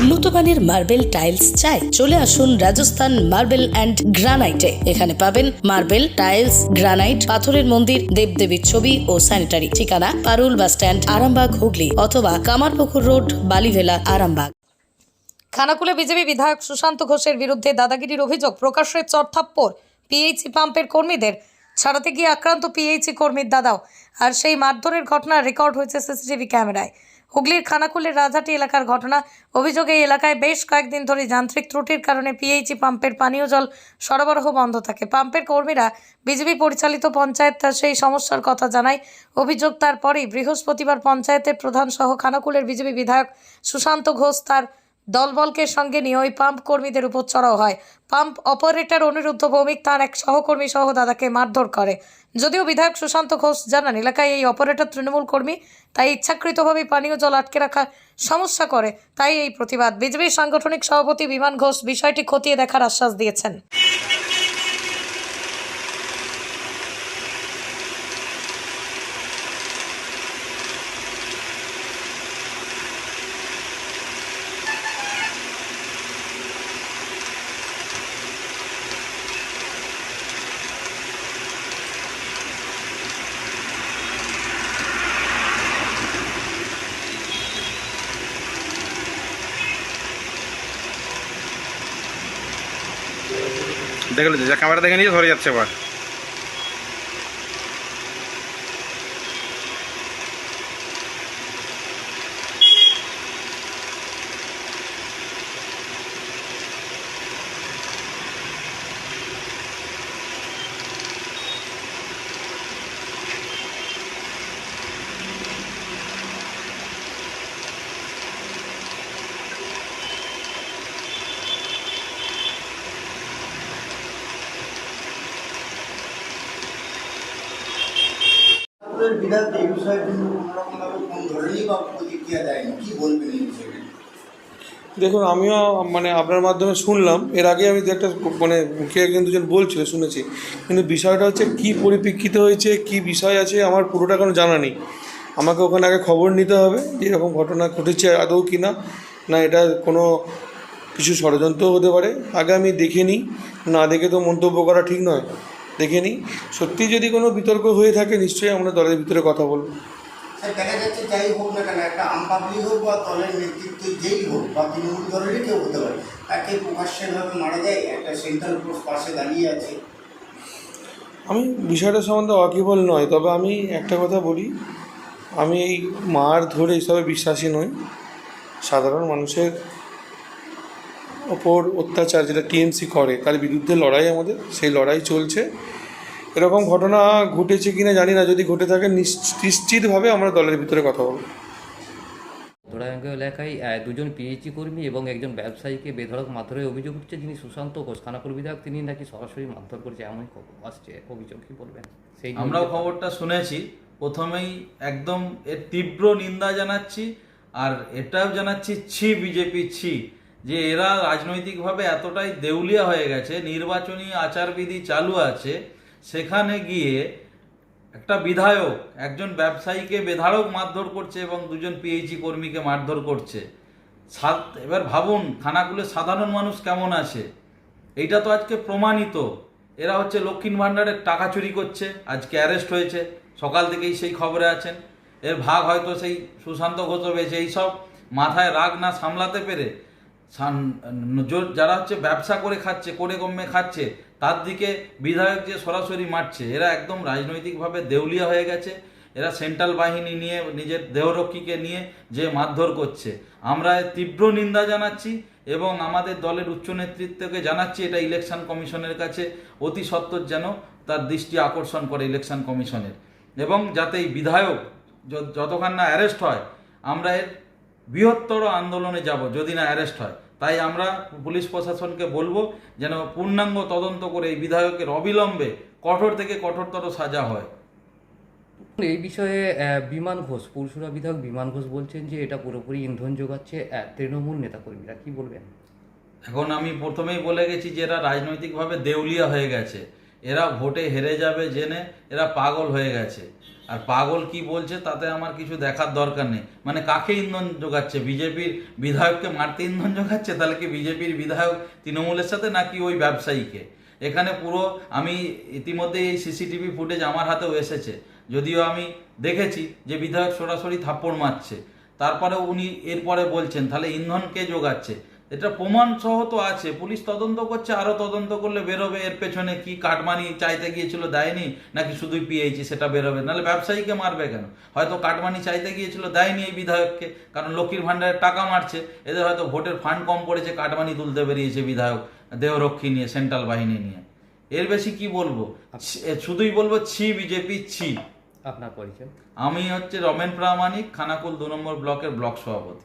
উন্নত মানের marble tiles চাই, চলে আসুন রাজস্থান মার্বেল অ্যান্ড গ্রানাইটে। এখানে পাবেন মার্বেল, টাইলস, গ্রানাইট, পাথরের মন্দির, দেবদেবীর ছবি ও স্যানিটারি। ঠিকানা, পারুল বাস স্ট্যান্ড, আরামবাগ, হুগলি, অথবা কামারপুকুর রোড, বালিভেলা, আরামবাগ। খানাকুলে বিজেপি বিধায়ক সুশান্ত ঘোষের বিরুদ্ধে দাদাগিরির অভিযোগ, প্রকাশ্যে চরথাপ্পর, পিএইচি পাম্পের কর্মীদের ছাড়াতে গিয়ে আক্রান্ত পিএইচি কর্মীর দাদাও। আর সেই মারধরের ঘটনা রেকর্ড হয়েছে সিসিটিভি ক্যামেরায়। হুগলির খানাকুলের রাজাটি এলাকার ঘটনা। অভিযোগে এই এলাকায় বেশ কয়েকদিন ধরে যান্ত্রিক ত্রুটির কারণে পিএইচি পাম্পের পানীয় জল সরবরাহ বন্ধ থাকে। পাম্পের কর্মীরা বিজেপি পরিচালিত পঞ্চায়েত সেই সমস্যার কথা জানায়। অভিযোগ তারপরেই বৃহস্পতিবার পঞ্চায়েতের প্রধান সহ খানাকুলের বিজেপি বিধায়ক সুশান্ত ঘোষ তার দলবলকে সঙ্গে নিয়ে ওই পাম্প কর্মীদের উপর চড়াও হয়। পাম্প অপারেটর অনিরুদ্ধ ভৌমিক তার এক সহকর্মী সহ দাদাকে মারধর করে। যদিও বিধায়ক সুশান্ত ঘোষ জানান, এলাকায় এই অপারেটর তৃণমূল কর্মী, তাই ইচ্ছাকৃতভাবে পানীয় জল আটকে রাখার সমস্যা করে, তাই এই প্রতিবাদ। বিজেপির সাংগঠনিক সভাপতি বিমান ঘোষ বিষয়টি খতিয়ে দেখার আশ্বাস দিয়েছেন। দেখলে যে ক্যামেরা দেখে নিয়ে ধরে যাচ্ছে আবার এই কোনোরকমভাবে বা প্রতিক্রিয়া দেয়নি। বলবেন দেখুন, আমিও মানে আপনার মাধ্যমে শুনলাম। এর আগে আমি একটা মানে কে একজন দুজন বলছিল, শুনেছি। কিন্তু বিষয়টা হচ্ছে কি পরিপ্রেক্ষিতে হয়েছে, কি বিষয় আছে, আমার পুরোটা কোনো জানা নেই। আমাকে ওখানে আগে খবর নিতে হবে যে এরকম ঘটনা ঘটেছে আদৌ কি না। না, এটা কোনো কিছু ষড়যন্ত্র হতে পারে। আগে আমি দেখে নিই। না দেখে তো মন্তব্য করা ঠিক নয়। দেখে নিই সত্যি যদি কোনো বিতর্ক হয়ে থাকে নিশ্চয়ই আমরা দলের ভিতরে কথা বলব। স্যার দেখা যাচ্ছে যাই হোক না কেন একটা আম হোক বা দলের নেতৃত্ব যেই হোক বা তৃণমূল দলেরই কেউ হতে পারে তাকে প্রকাশ্যভাবে মারা যায় একটা সেন্ট্রাল পোস্ট পাশে দাঁড়িয়ে আছে। আমি বিষয়টা সম্বন্ধে ওয়াকিবল নয় তবে আমি একটা কথা বলি। আমি এই মার ধরে এইসবে বিশ্বাসী নই। সাধারণ মানুষের ওপর অত্যাচার যেটা টিএমসি করে তার বিরুদ্ধে লড়াই আমাদের সেই লড়াই চলছে। এরকম ঘটনা ঘটেছে কিনা জানি না যদি ঘটে থাকে নিশ্চ- নিশ্চিতভাবে আমরা দলের ভিতরে কথা বলব। ধরাঙ্গ এলাকায় দুজন পিএইচি কর্মী এবং একজন ব্যবসায়ীকে বেধড়ক মারধরের অভিযোগ উঠছে যিনি সুশান্ত ঘোষ। খানাকুল বিধায়ক তিনি নাকি সরাসরি মারধর করেছে এমনই খবর আসছে অভিযোগ কি বলবেন? সেই আমরাও খবরটা শুনেছি। প্রথমেই একদম এর তীব্র নিন্দা জানাচ্ছি আর এটাও জানাচ্ছি ছি বিজেপি ছি। যে এরা রাজনৈতিকভাবে এতটাই দেউলিয়া হয়ে গেছে, নির্বাচনী আচারবিধি চালু আছে, সেখানে গিয়ে একটা বিধায়ক, একজন ব্যবসায়ীকে বেধারক মারধর করছে এবং দুজন পিএইচি কর্মীকে মারধর করছে। সাত- এবার ভাবুন, খানাকুলের সাধারণ মানুষ কেমন আছে? এইটা তো আজকে প্রমাণিত। এরা হচ্ছে লক্ষ্মীর ভাণ্ডারের টাকা চুরি করছে, আজকে অ্যারেস্ট হয়েছে, সকাল থেকেই সেই খবরে আছেন। এর ভাগ হয়তো সেই সুশান্ত ঘোষ হয়েছে, এইসব মাথায় রাগ না সামলাতে পেরে যারা হচ্ছে ব্যবসা করে খাচ্ছে, করে কমে খাচ্ছে, তার দিকে বিধায়ক যে সরাসরি মারছে, এরা একদম রাজনৈতিকভাবে দেউলিয়া হয়ে গেছে। এরা সেন্ট্রাল বাহিনী নিয়ে, নিজের দেহরক্ষীকে নিয়ে যে মারধর করছে। আমরা তীব্র নিন্দা জানাচ্ছি এবং আমাদের দলের উচ্চ নেতৃত্বকে জানাচ্ছি, এটা ইলেকশন কমিশনের কাছে অতি সত্বর যেন তার দৃষ্টি আকর্ষণ করে ইলেকশন কমিশনের। এবং যাতে এই বিধায়ক যতক্ষণ না অ্যারেস্ট হয়, আমরা এর বৃহত্তর আন্দোলনে যাব যদি না অ্যারেস্ট হয়। তাই আমরা পুলিশ প্রশাসনকে বলব যেন পূর্ণাঙ্গ তদন্ত করে এই বিধায়কের অবিলম্বে কঠোর থেকে কঠোরতর সাজা হয়। এই বিষয়ে বিমান ঘোষ পুরসুরা বিধায়ক বিমান ঘোষ বলছেন যে এটা পুরোপুরি ইন্ধন যোগাচ্ছে তৃণমূল নেতাকর্মীরা। কি বলবেন? এখন আমি প্রথমেই বলে গেছি যে এরা রাজনৈতিকভাবে দেউলিয়া হয়ে গেছে। এরা ভোটে হেরে যাবে জেনে এরা পাগল হয়ে গেছে। আর পাগল কি বলছে তাতে আমার কিছু দেখার দরকার নেই। মানে কাকে ইন্ধন যোগাচ্ছে? বিজেপির বিধায়ককে মারতে ইন্ধন যোগাচ্ছে? তাহলে কি বিজেপির বিধায়ক তৃণমূলের সাথে নাকি ওই ব্যবসায়ীকে? এখানে পুরো আমি ইতিমধ্যে এই সিসিটিভি ফুটেজ আমার হাতেও এসেছে। যদিও আমি দেখেছি যে বিধায়ক সরাসরি থাপ্পড় মারছে। তারপরে উনি এরপরে বলছেন, তাহলে ইন্ধন কে যোগাচ্ছে? এটা প্রমাণ সহ তো আছে। পুলিশ তদন্ত করছে আরও তদন্ত করলে বেরোবে। এর পেছনে কি কাটমানি চাইতে গিয়েছিল দেয়নি নাকি শুধুই পিএইচি সেটা বেরোবে? নাহলে ব্যবসায়ীকে মারবে কেন? হয়তো কাটমানি চাইতে গিয়েছিল দেয়নি এই বিধায়ককে কারণ লক্ষ্মীর ভাণ্ডারের টাকা মারছে। এদের হয়তো ভোটের ফান্ড কম পড়েছে কাটমানি তুলতে বেরিয়েছে বিধায়ক দেহরক্ষী নিয়ে সেন্ট্রাল বাহিনী নিয়ে। এর বেশি কি বলব? শুধুই বলব ছি বিজেপি ছি। আপনার পরিচয়? আমি হচ্ছে রমেন প্রামাণিক খানাকুল দু নম্বর ব্লকের ব্লক সভাপতি।